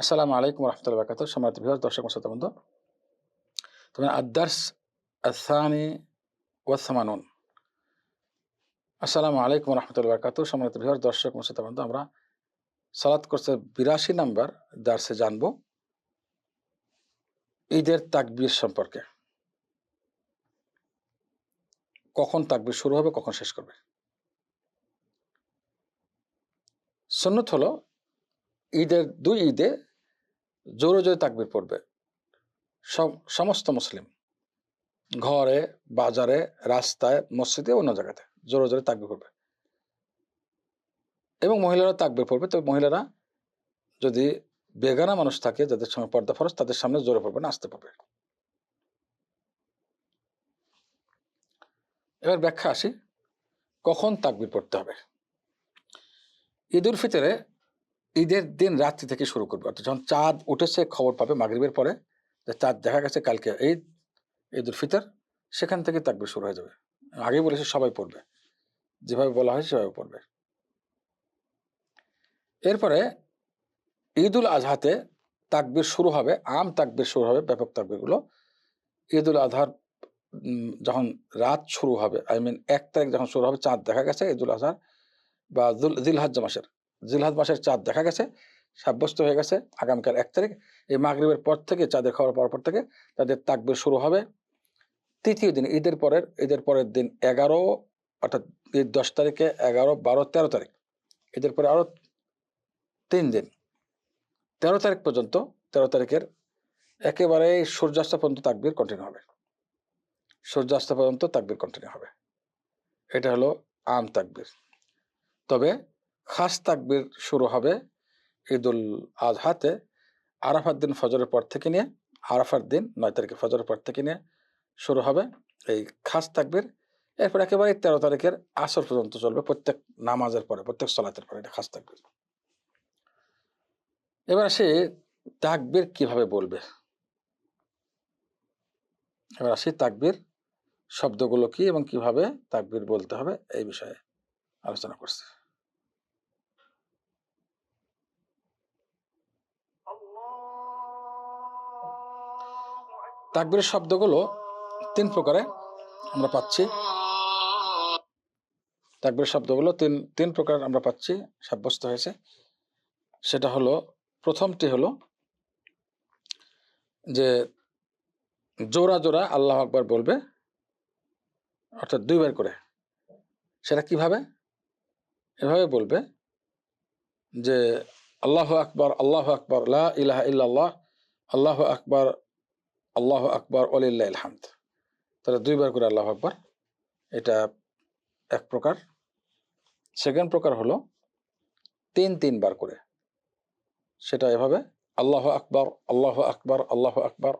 আসসালামু আলাইকুম রহমতুল্লাহ বাকাত সম্মানিত বিভাগ দর্শক শ্রোতা বন্ধু তবে আদার্স আসানি ওয়াসামানুন আসসালামু আলাইকুম রহমতুল্লাহ বাকাত সম্মানিত বিভাগ দর্শক শ্রোতা বন্ধু, আমরা সালাত করছে বিরাশি নাম্বার দার্সে জানব ঈদের তাকবীর সম্পর্কে। কখন তাকবীর শুরু হবে, কখন শেষ করবে? সন্ন্যত হলো ঈদের দুই ঈদে জোরে জোরে তাকবির পড়বে। সব সমস্ত মুসলিম। ঘরে, বাজারে, রাস্তায়, মসজিদে অন্য জায়গাতে জোরে জোরে তাকবির পড়বে। এবং মহিলারা তাকবির পড়বে। তবে মহিলারা যদি বেগানা মানুষ থাকে, যাদের সঙ্গে পর্দা ফরস তাদের সামনে জোরে পড়বে না আসতে পারবে এবার ব্যাখ্যা আসি। কখন তাকবির পড়তে হবে? ঈদ উল ফিতরে ঈদের দিন রাত্রি থেকে শুরু করবে। অর্থাৎ যখন চাঁদ উঠেছে, খবর পাবে মাগরিবের পরে, যে চাঁদ দেখা গেছে, কালকে ঈদ ঈদুল ফিতর, সেখান থেকে তাকবির শুরু হয়ে যাবে। আগেই বলেছে, সবাই পড়বে। যেভাবে বলা হয়, সেভাবে পড়বে। এরপরে ঈদুল আজহাতে তাকবির শুরু হবে, আম তাকবির শুরু হবে, ব্যাপক তাকবিরগুলো। ঈদ উল আজহার যখন রাত শুরু হবে, আই মিন এক তারিখ যখন শুরু হবে, চাঁদ দেখা গেছে ঈদুল আজহার বা জিলহাজ মাসের। জিলহাজ মাসের চাঁদ দেখা গেছে, সাব্যস্ত হয়ে গেছে। আগামীকাল এক তারিখ, এই মাগরিবের পর থেকে, চাঁদের খাওয়ার পর পর থেকে তাদের তাকবির শুরু হবে। তৃতীয় দিন, ঈদের পরের ঈদের পরের দিন এগারো, অর্থাৎ ঈদ দশ তারিখে এগারো, বারো, তেরো তারিখ। ঈদের পরে আরও তিন দিন। তেরো তারিখ পর্যন্ত, তেরো তারিখের একেবারে সূর্যাস্ত পর্যন্ত তাকবির কন্টিনিউ হবে। সূর্যাস্ত পর্যন্ত তাকবির কন্টিনিউ হবে। এটা হলো আম তাকবির। তবে খাস তাকবির শুরু হবে ঈদ ঈদুল আজহাতে। আরাফার দিন ফজরের পর থেকে নিয়ে, আরাফার দিন নয় তারিখে ফজরের পর থেকে নিয়ে শুরু হবে এই খাস তাকবির। এরপর একেবারে তেরো তারিখের আসর পর্যন্ত চলবে প্রত্যেক নামাজের পরে, প্রত্যেক সলাতের পরে এটা খাস তাকবির। এবার আসি তাকবির কীভাবে বলবে? এবার আসি তাকবির শব্দগুলো কি এবং কীভাবে তাকবির বলতে হবে এই বিষয়ে আলোচনা করছি। তাকবীরের শব্দগুলো তিন প্রকারে আমরা পাচ্ছি। তাকবীরের শব্দগুলো তিন তিন প্রকার আমরা পাচ্ছি, সাব্যস্ত হয়েছে। সেটা হলো, প্রথমটি হলো যে জোড়া জোড়া আল্লাহ আকবার বলবে, অর্থাৎ দুইবার করে। সেটা কীভাবে? এভাবে বলবে যে আল্লাহ আকবর আল্লাহ আকবর, লা ইলাহা ইল্লাল্লাহ, আল্লাহ আকবার আল্লাহ আকবর অলিল্লাহ হামদ। তাহলে দুইবার করে আল্লাহ আকবর, এটা এক প্রকার। সেকেন্ড প্রকার হলো তিন তিনবার করে। সেটা এভাবে, আল্লাহ আকবর আল্লাহ আকবর আল্লাহ আকবর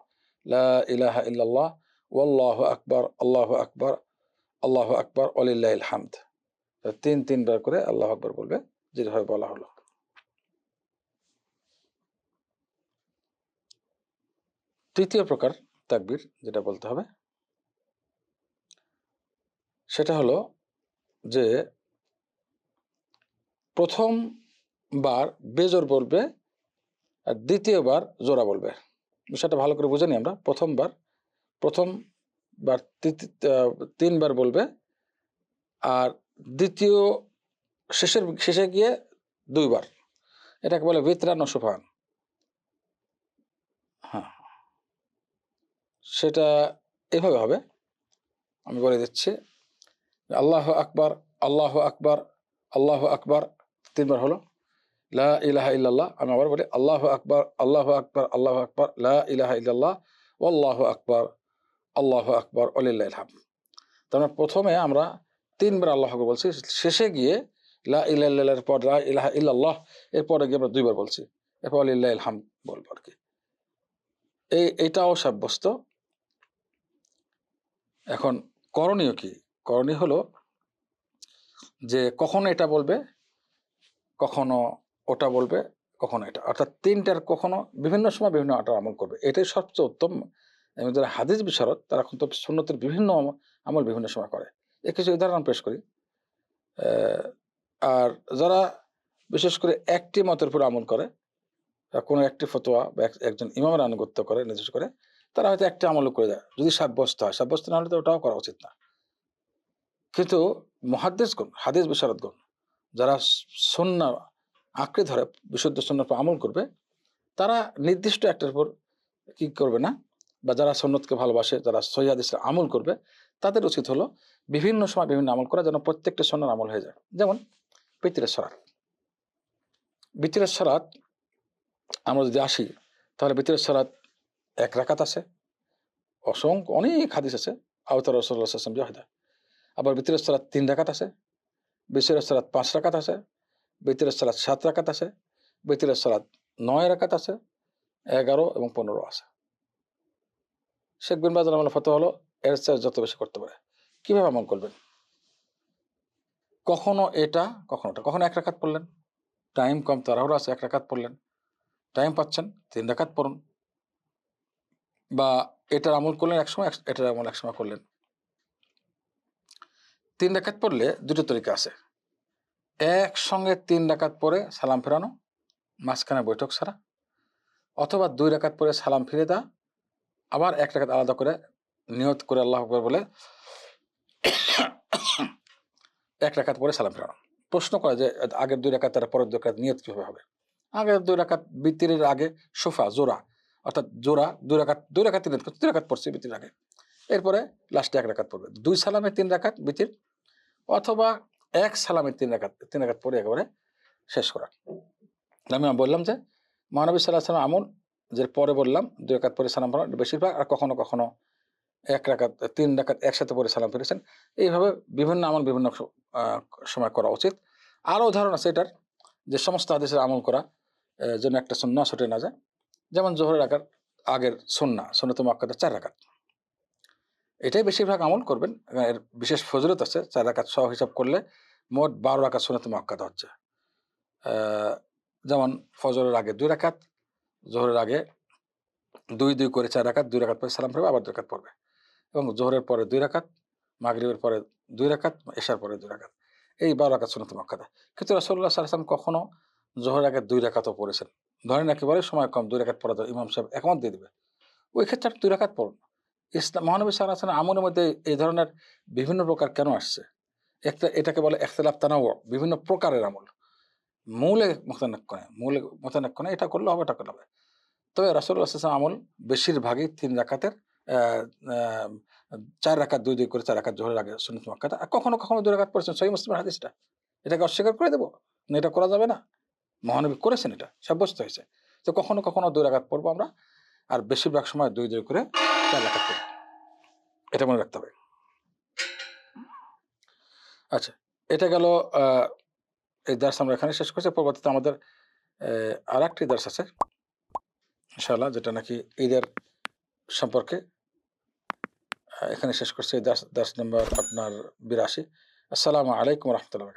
ইলাহা ইল্লাল্লাহ, ওয়াল্লাহ আকবর, আল্লাহ আকবর আল্লাহ আকবর অলিল্লাহ হামদ। তিন তিনবার করে আল্লাহ আকবর বলবে, যেভাবে বলা হলো। তৃতীয় প্রকার তাকবির যেটা বলতে হবে, সেটা হলো যে প্রথমবার বেজোর বলবে আর দ্বিতীয়বার জোড়া বলবে। বিষয়টা ভালো করে বুঝে আমরা। প্রথমবার প্রথমবার তিনবার বলবে আর দ্বিতীয় শেষের, শেষে গিয়ে দুইবার। এটাকে বলে বিতরা নসুফান সেটা এভাবে হবে। আমি বলে দিচ্ছি, আল্লাহ আকবার আল্লাহ আকবার আল্লাহ আকবার, তিনবার হলো, লা ইলাহা ইল্লাল্লাহ, আমি আবার বলি, আল্লাহ আকবার আল্লাহ আকবার আল্লাহ আকবার, লা ইলাহা ইল্লাল্লাহ আল্লাহ আকবার আল্লাহ আকবার অলিল্লাহ হাম তার মানে প্রথমে আমরা তিনবার আল্লাহ আকবর বলছি, শেষে গিয়ে লা ইলাহার পর লা ইলাহা ইল্লাল্লাহ, এরপরে গিয়ে আমরা দুইবার বলছি, এরপর অলিল্লাহ হাম বলব আর কি। এই, এটাও সাব্যস্ত এখন করণীয় কি? করণীয় হলো যে কখনো এটা বলবে, কখনো ওটা বলবে, কখনো এটা। অর্থাৎ তিনটার কখনো বিভিন্ন সময় বিভিন্ন আটার আমল করবে। এটাই সবচেয়ে উত্তম, এবং যারা হাদিস বিশারদ, তারা কিন্তু সুন্নতের বিভিন্ন আম- আমল বিভিন্ন সময় করে। এ কিছু উদাহরণ পেশ করি। আর যারা বিশেষ করে একটি মতের উপর আমল করে কোনো একটি ফতোয়া বা এক- একজন ইমামের আনুগত্য করে নির্দেশ করে তারা হয়তো একটা আমল করে দেয়। যদি সাব্যস্ত হয়, সাব্যস্ত না হলে তো ওটাও করা উচিত না। কিন্তু মহাদ্দেশগণ হাদিস বিশারদগণ যারা সন্না আঁকড়ে ধরে, বিশুদ্ধ সন্ন্যার আমল করবে, তারা নির্দিষ্ট একটার উপর কি করবে না? বা যারা সন্ন্যতকে ভালোবাসে, যারা সহিদের আমল করবে, তাদের উচিত হলো বিভিন্ন সময় বিভিন্ন আমল করা যেন প্রত্যেকটা সন্ন্যার আমল হয়ে যায়। যেমন পিতিরের সরাত বিতিরের সরাত আমরা যদি আসি, তাহলে বিতিরের সরাত এক রাকাত আছে, অসংখ্য, অনেক হাদিস আছে, আওতার রসুল্লাহাম জাহেদা আবার বিতিরের সরাত তিন রাকাত আছে বিতিরের সরাত পাঁচ রাকাত আছে বিতিরের সরাত সাত রাকাত আছে বিতিরের সরাত নয় রাকাত আছে, এগারো এবং পনেরো আছে। শেখ বিন বাজার আমল ফতো হলো, এর চেয়ে যত বেশি করতে পারে। কীভাবে আমল করবেন? কখনো এটা, কখনো ওটা। কখনো এক রাকাত পড়লেন, টাইম কম, তাড়াহুড়ো আছে, এক রাকাত পড়লেন, টাইম পাচ্ছেন, তিন রাকাত পড়ুন বা এটার আমল করলেন এক সময় এক- এটার আমল এক সময় করলেন। তিন ডাকাত পড়লে দুটো তরিকা আছে। একসঙ্গে তিন ডাকাত পরে সালাম ফেরানো, মাঝখানে বৈঠক ছাড়া, অথবা দুই রাকাত পরে সালাম ফিরে দেওয়া, আবার এক রাকাত আলাদা করে নিয়ত করে আল্লাহ আকবর বলে এক রাকাত পরে সালাম ফেরানো। প্রশ্ন করে যে, আগের দুই রাকাত তারা পরের দুই রাকাত নিয়ত কীভাবে হবে? আগের দুই রাকাত বিতিরের আগে সোফা, জোড়া অর্থাৎ জোড়া, দুই রাকাত দুই রাকাত তিন রাকাত দুই রাকাত পড়ছে বিতির আগে এরপরে লাস্টে এক রাকাত পড়বে। দুই সালামে তিন রাকাত বিতির, অথবা এক সালামে তিন রাকাত তিন রাকাত পড়ে একেবারে শেষ করা। আমি বললাম যে, মহানবী সাল্লাহ সাল্লাম আমল, যে পরে বললাম, দুই রাকাত পরে সালাম ফেরানো বেশিরভাগ, আর কখনো কখনো এক রাকাত, তিন রাকাত একসাথে পরে সালাম ফিরেছেন। এইভাবে বিভিন্ন আমল বিভিন্ন সময় করা উচিত। আরও উদাহরণ আছে এটার, যে সমস্ত হাদিসের আমল করা যেন একটা সন্না ছুটে না যায়। যেমন জোহরের আকার আগের সন্না সন্ন্যত মাক্কাতে চার রাকাত। এটাই বেশিরভাগ আমল করবেন। এর বিশেষ ফজরত আছে, চার রাকাত সহ হিসাব করলে মোট বারো রাকাত সন্ন্যত মাক্কাত হচ্ছে। যেমন ফজরের আগে দুই রাকাত, জোহরের আগে দুই দুই করে চার রাকাত, দুই রাকাত পরে সালাম ফেরবে আবার দুই রাকাত পড়বে। এবং জোহরের পরে দুই রাকাত, মাগরিবের পরে দুই রাকাত, এশার পরে দুই রাকাত। এই বারো রাকাত সুনত মক্কাতে কিন্তু রাসল্লাহ সাল্লাম কখনো জোহর আগে দুই রাকাতও পড়েছেন। ধরেন একেবারে সময় কম দুই রাকাত পড়া ইমাম সাহেব একমত দিয়ে দেবে। ওই ক্ষেত্রে আপনি দুই রাকাত পড়ুন। ইসলাম মহানবী সাল্লাহ আমলের মধ্যে এই ধরনের বিভিন্ন প্রকার কেন আসছে? একটা এটাকে বলে এখতলাফ তানাও বিভিন্ন প্রকারের আমল। মূলে মোতানাক্য নেই মূলে মোতানাক্য করে এটা করলে হবে এটা করলে হবে। তবে রাসুল্লাহ আসলাম আমল বেশিরভাগই তিন আহ, চার রাকাত দুই দুই করে চার রাকাত জোহরের আগে মক্কাতে আর কখনো কখনো দুই রাকাত পড়েছেন। সহি মুসলিমের হাদিসটা। এটাকে অস্বীকার করে দেবো? না এটা করা যাবে না? মহানবী করেছেন এটা, সাব্যস্ত হয়েছে। তো কখনো কখনো দুই রাকাত পড়ব আমরা, আর বেশিরভাগ সময় দুই দুই করে চার রাকাত পড়ব। এটা মনে রাখতে হবে। আচ্ছা এটা গেল এই দার্স আমরা এখানে শেষ করছি। পরবর্তীতে আমাদের আর একটি দার্স আছে, ইনশাআল্লাহ, যেটা নাকি ঈদের সম্পর্কে এখানে শেষ করছি। দাস দাস নম্বর আপনার বিরাশি। আসসালামু আলাইকুম রহমতুল্লাহ